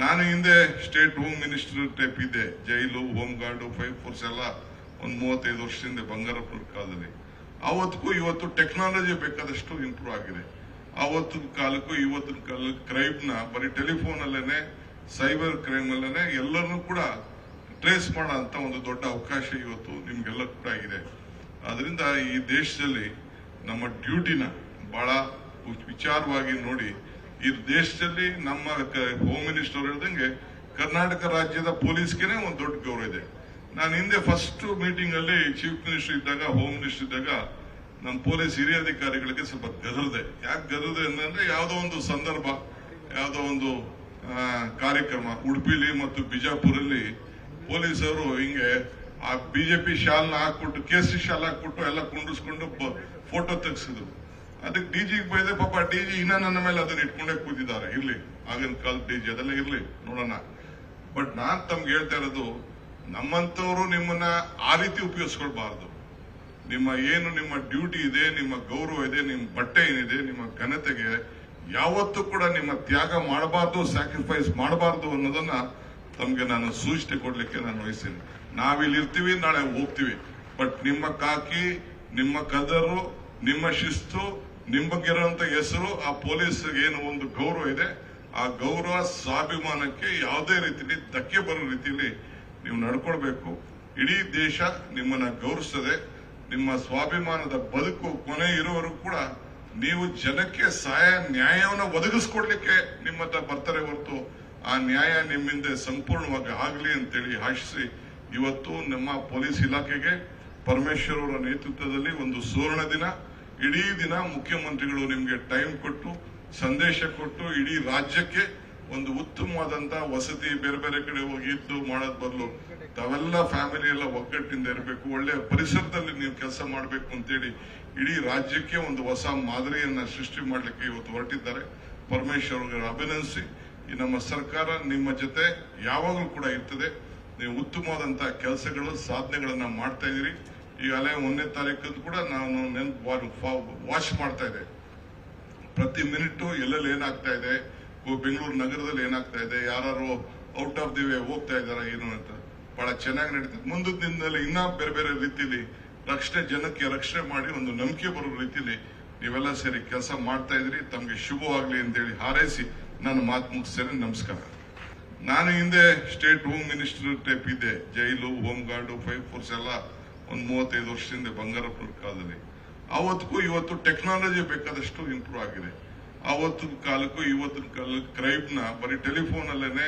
ನಾನು ಹಿಂದೆ state home minister type ಇದ್ದೆ, jail home guard fire force ಎಲ್ಲ ಒಂದು ಮೂವತ್ತೈದು ವರ್ಷದಿಂದ ಬಂಗಾರಪ್ಪನ ಕಾಲದಲ್ಲಿ. ಅವತ್ತಿಗೂ ಇವತ್ತು ಟೆಕ್ನಾಲಜಿ ಬೇಕಾದಷ್ಟು ಇಂಪ್ರೂವ್ ಆಗಿದೆ. ಅವತ್ತಿನ ಕಾಲಕ್ಕೂ ಇವತ್ತಿನ ಕಾಲ ಕ್ರೈಮ್ನ ಬರೀ ಟೆಲಿಫೋನ್ ಅಲ್ಲೇನೆ ಸೈಬರ್ ಕ್ರೈಮ್ ಅಲ್ಲೇನೆ ಎಲ್ಲರನ್ನೂ ಕೂಡ ಟ್ರೇಸ್ ಮಾಡೋ ಅಂತ ಒಂದು ದೊಡ್ಡ ಅವಕಾಶ ಇವತ್ತು ನಿಮಗೆಲ್ಲ ಕೂಡ ಇದೆ ಅದರಿಂದ ಈ ದೇಶದಲ್ಲಿ ನಮ್ಮ ಡ್ಯೂಟಿನ ಬಹಳ ವಿಚಾರವಾಗಿ ನೋಡಿ ಈ ದೇಶದಲ್ಲಿ ನಮ್ಮ ಹೋಮ್ ಮಿನಿಸ್ಟರ್ ಹೇಳ್ದಂಗೆ ಕರ್ನಾಟಕ ರಾಜ್ಯದ ಪೊಲೀಸ್ಗೆನೆ ಒಂದು ದೊಡ್ಡ ಗೌರವ ಇದೆ. ನಾನು ಹಿಂದೆ ಫಸ್ಟ್ ಮೀಟಿಂಗ್ ಅಲ್ಲಿ ಚೀಫ್ ಮಿನಿಸ್ಟರ್ ಇದ್ದಾಗ ಹೋಮ್ ಮಿನಿಸ್ಟರ್ ಇದ್ದಾಗ ನಮ್ಮ ಪೊಲೀಸ್ ಹಿರಿಯ ಅಧಿಕಾರಿಗಳಿಗೆ ಸ್ವಲ್ಪ ಗದರದೆ. ಯಾಕೆ ಗದರದೆ ಅಂತಂದ್ರೆ ಯಾವುದೋ ಒಂದು ಸಂದರ್ಭ, ಯಾವುದೋ ಒಂದು ಕಾರ್ಯಕ್ರಮ ಉಡುಪಿಲಿ ಮತ್ತು ಬಿಜಾಪುರಲ್ಲಿ ಪೊಲೀಸರು ಹಿಂಗೆ ಆ ಬಿಜೆಪಿ ಶಾಲ್ನ ಹಾಕ್ಬಿಟ್ಟು ಸಿ ಶಾಲ್ ಹಾಕ್ಬಿಟ್ಟು ಎಲ್ಲ ಕುಂಡಿಸ್ಕೊಂಡು ಫೋಟೋ ತೆಗ್ಸಿದ್ರು. ಅದಕ್ಕೆ ಡಿ ಡಿಜಿಗೆ ಬೈದೆ ಪಾಪ ಡಿ ಜಿ ಇನ್ನ ನನ್ನ ಮೇಲೆ ಅದನ್ನ ಇಟ್ಕೊಂಡೇ ಕೂತಿದ್ದಾರೆ. ಇರ್ಲಿ. ಆಗಿನ ಕಾಲದ ಡಿಜಿ ಅದೆಲ್ಲ ಇರ್ಲಿ. ನೋಡೋಣ. ಬಟ್ ನಾನ್ ತಮ್ಗೆ ಹೇಳ್ತಾ ಇರೋದು ನಮ್ಮಂತವ್ರು ನಿಮ್ಮನ್ನ ಆ ರೀತಿ ಉಪಯೋಗಿಸ್ಕೊಳ್ಬಾರ್ದು. ನಿಮ್ಮ ಏನು ನಿಮ್ಮ ಡ್ಯೂಟಿ ಇದೆ, ನಿಮ್ಮ ಗೌರವ ಇದೆ, ನಿಮ್ಮ ಬಟ್ಟೆ ಏನಿದೆ, ನಿಮ್ಮ ಘನತೆಗೆ ಯಾವತ್ತೂ ಕೂಡ ನಿಮ್ಮ ತ್ಯಾಗ ಮಾಡಬಾರ್ದು ಸ್ಯಾಕ್ರಿಫೈಸ್ ಮಾಡಬಾರ್ದು ಅನ್ನೋದನ್ನ ತಮ್ಗೆ ನಾನು ಸೂಚನೆ ಕೊಡ್ಲಿಕ್ಕೆ ನಾನು ವಹಿಸ್ತೀನಿ. ನಾವಿಲ್ಲಿ ಇರ್ತೀವಿ, ನಾಳೆ ಹೋಗ್ತೀವಿ. ಬಟ್ ನಿಮ್ಮ ಕಾಕಿ, ನಿಮ್ಮ ಕದರು ನಿಮ್ಮ ಶಿಸ್ತು ನಿಮ್ಮ ಬಗ್ಗೆ ಇರುವಂತ ಹೆಸರು ಆ ಪೊಲೀಸ್ ಏನು ಒಂದು ಗೌರವ ಇದೆ. ಆ ಗೌರವ, ಸ್ವಾಭಿಮಾನಕ್ಕೆ ಯಾವುದೇ ರೀತಿಯಲ್ಲಿ ಧಕ್ಕೆ ಬರೋ ರೀತಿಯಲ್ಲಿ ನೀವು ನಡ್ಕೊಳ್ಬೇಕು. ಇಡೀ ದೇಶ ನಿಮ್ಮನ್ನ ಗೌರವಿಸ್ತದೆ. ನಿಮ್ಮ ಸ್ವಾಭಿಮಾನದ ಬದುಕು ಕೊನೆ ಇರೋವರೆಗೂ ಕೂಡ ನೀವು ಜನಕ್ಕೆ ಸಹಾಯ, ನ್ಯಾಯವನ್ನು ಒದಗಿಸ್ಕೊಡ್ಲಿಕ್ಕೆ ನಿಮ್ಮ ಹತ್ರ ಬರ್ತಾರೆ ಹೊರತು ಆ ನ್ಯಾಯ ನಿಮ್ಮಿಂದ ಸಂಪೂರ್ಣವಾಗಿ ಆಗಲಿ ಅಂತೇಳಿ ಆಶಿಸಿ ಇವತ್ತು ನಮ್ಮ ಪೊಲೀಸ್ ಇಲಾಖೆಗೆ ಪರಮೇಶ್ವರ್ ಅವರ ನೇತೃತ್ವದಲ್ಲಿ ಒಂದು ಸುವರ್ಣ ದಿನ. ಇಡೀ ದಿನ ಮುಖ್ಯಮಂತ್ರಿಗಳು ನಿಮಗೆ ಟೈಮ್ ಕೊಟ್ಟು, ಸಂದೇಶ ಕೊಟ್ಟು, ಇಡೀ ರಾಜ್ಯಕ್ಕೆ ಒಂದು ಉತ್ತಮವಾದಂತ ವಸತಿ ಬೇರೆ ಬೇರೆ ಕಡೆ ಹೋಗಿ ಇದ್ದು ಮಾಡೋದ್ ಬದಲು ತಾವೆಲ್ಲ ಫ್ಯಾಮಿಲಿ ಎಲ್ಲ ಒಗ್ಗಟ್ಟಿಂದ ಇರಬೇಕು ಒಳ್ಳೆ ಪರಿಸರದಲ್ಲಿ ನೀವು ಕೆಲಸ ಮಾಡಬೇಕು ಅಂತೇಳಿ ಇಡೀ ರಾಜ್ಯಕ್ಕೆ ಒಂದು ಹೊಸ ಮಾದರಿಯನ್ನ ಸೃಷ್ಟಿ ಮಾಡಲಿಕ್ಕೆ ಇವತ್ತು ಹೊರಟಿದ್ದಾರೆ. ಪರಮೇಶ್ವರ್ ಅವರಿಗೆ ಅಭಿನಂದಿಸಿ. ಈ ನಮ್ಮ ಸರ್ಕಾರ ನಿಮ್ಮ ಜೊತೆ ಯಾವಾಗಲೂ ಕೂಡ ಇರ್ತದೆ. ನೀವು ಉತ್ತಮವಾದಂತಹ ಕೆಲಸಗಳು, ಸಾಧನೆಗಳನ್ನ ಮಾಡ್ತಾ ಇದೀರಿ ಈಗಾಗಲೇ ಒಂದನೇ ತಾರೀಕದ್ದು ಕೂಡ ನಾನು ನೆನ್ಪು ವಾಚ್ ಮಾಡ್ತಾ ಇದೆ ಪ್ರತಿ ಮಿನಿಟು ಎಲ್ಲೆಲ್ಲಿ ಏನಾಗ್ತಾ ಇದೆ ಬೆಂಗಳೂರು ನಗರದಲ್ಲಿ ಏನಾಗ್ತಾ ಇದೆ ಯಾರು ಔಟ್ ಆಫ್ ದಿ ವೇ ಹೋಗ್ತಾ ಇದಾರ ಏನು ಅಂತ. ಬಹಳ ಚೆನ್ನಾಗಿ ನಡೀತದೆ ಮುಂದಿನ ದಿನದಲ್ಲಿ ಇನ್ನ ಬೇರೆ ಬೇರೆ ರೀತಿಲಿ ರಕ್ಷಣೆ, ಜನಕ್ಕೆ ರಕ್ಷಣೆ ಮಾಡಿ ಒಂದು ನಂಬಿಕೆ ಬರೋ ರೀತಿಲಿ ನೀವೆಲ್ಲ ಸೇರಿ ಕೆಲಸ ಮಾಡ್ತಾ ಇದ್ರಿ. ತಮ್ಗೆ ಶುಭವಾಗ್ಲಿ ಅಂತೇಳಿ ಹಾರೈಸಿ ನಾನು ಮಾತು ಮುಗಿಸ್ತೇನೆ. ನಮಸ್ಕಾರ. ನಾನು ಹಿಂದೆ ಸ್ಟೇಟ್ ಹೋಮ್ ಮಿನಿಸ್ಟರ್ ಟೈಪ್ ಇದ್ದೆ. Jail home guard fire force ಎಲ್ಲ ಒಂದ್ ಮೂವತ್ತೈದು ವರ್ಷದಿಂದ ಬಂಗಾರಪ್ಪನ ಕಾಲದಲ್ಲಿ. ಅವತ್ತಿಗೂ ಇವತ್ತು ಟೆಕ್ನಾಲಜಿ ಬೇಕಾದಷ್ಟು ಇಂಪ್ರೂವ್ ಆಗಿದೆ. ಅವತ್ತಿನ ಕಾಲಕ್ಕೂ ಇವತ್ತಿನ ಕಾಲ ಕ್ರೈಮ್ನ ಬರೀ ಟೆಲಿಫೋನ್ ಅಲ್ಲೇನೆ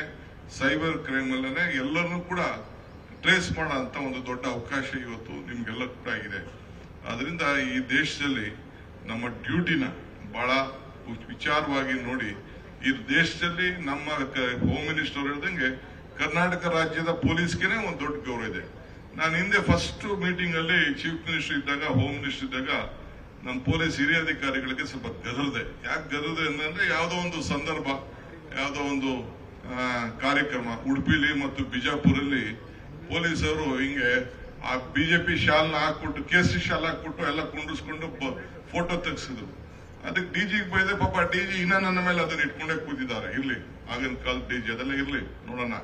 ಸೈಬರ್ ಕ್ರೈಮ್ ಅಲ್ಲೇನೆ ಎಲ್ಲರನ್ನೂ ಕೂಡ ಟ್ರೇಸ್ ಮಾಡೋ ಅಂತ ಒಂದು ದೊಡ್ಡ ಅವಕಾಶ ಇವತ್ತು ನಿಮ್ಗೆಲ್ಲ ಕೂಡ ಇದೆ. ಅದರಿಂದ ಈ ದೇಶದಲ್ಲಿ ನಮ್ಮ ಡ್ಯೂಟಿನ ಬಹಳ ವಿಚಾರವಾಗಿ ನೋಡಿ, ಈ ದೇಶದಲ್ಲಿ ನಮ್ಮ ಹೋಮ್ ಮಿನಿಸ್ಟರ್ ಹೇಳ್ದಂಗೆ ಕರ್ನಾಟಕ ರಾಜ್ಯದ ಪೊಲೀಸ್ಗೆನೆ ಒಂದು ದೊಡ್ಡ ಗೌರವ ಇದೆ. ನಾನು ಹಿಂದೆ ಫಸ್ಟ್ ಮೀಟಿಂಗ್ ಅಲ್ಲಿ ಚೀಫ್ ಮಿನಿಸ್ಟರ್ ಇದ್ದಾಗ ಹೋಮ್ ಮಿನಿಸ್ಟರ್ ಇದ್ದಾಗ ನಮ್ಮ ಪೊಲೀಸ್ ಹಿರಿಯ ಅಧಿಕಾರಿಗಳಿಗೆ ಸ್ವಲ್ಪ ಗದರದೆ. ಯಾಕೆ ಗದರದೆ ಅಂತಂದ್ರೆ ಯಾವುದೋ ಒಂದು ಸಂದರ್ಭ, ಯಾವುದೋ ಒಂದು ಕಾರ್ಯಕ್ರಮ ಉಡುಪಿಲಿ ಮತ್ತು ಬಿಜಾಪುರಲ್ಲಿ ಪೊಲೀಸರು ಹಿಂಗೆ ಆ ಬಿಜೆಪಿ ಶಾಲ್ನ ಹಾಕ್ಬಿಟ್ಟು ಕೇಸರಿ ಶಾಲ್ ಹಾಕ್ಬಿಟ್ಟು ಎಲ್ಲ ಕುಂಡಿಸ್ಕೊಂಡು ಫೋಟೋ ತೆಗ್ಸಿದ್ರು. ಅದಕ್ಕೆ ಡಿಜಿಗೆ ಬೈದೆ ಪಾಪ ಡಿಜಿ ಇನ್ನ ನನ್ನ ಮೇಲೆ ಅದನ್ನ ಇಟ್ಕೊಂಡೇ ಕೂತಿದ್ದಾರೆ. ಇರ್ಲಿ, ಆಗಿನ ಕಾಲದ ಡಿಜಿ ಅದೆಲ್ಲ ಇರ್ಲಿ, ನೋಡೋಣ.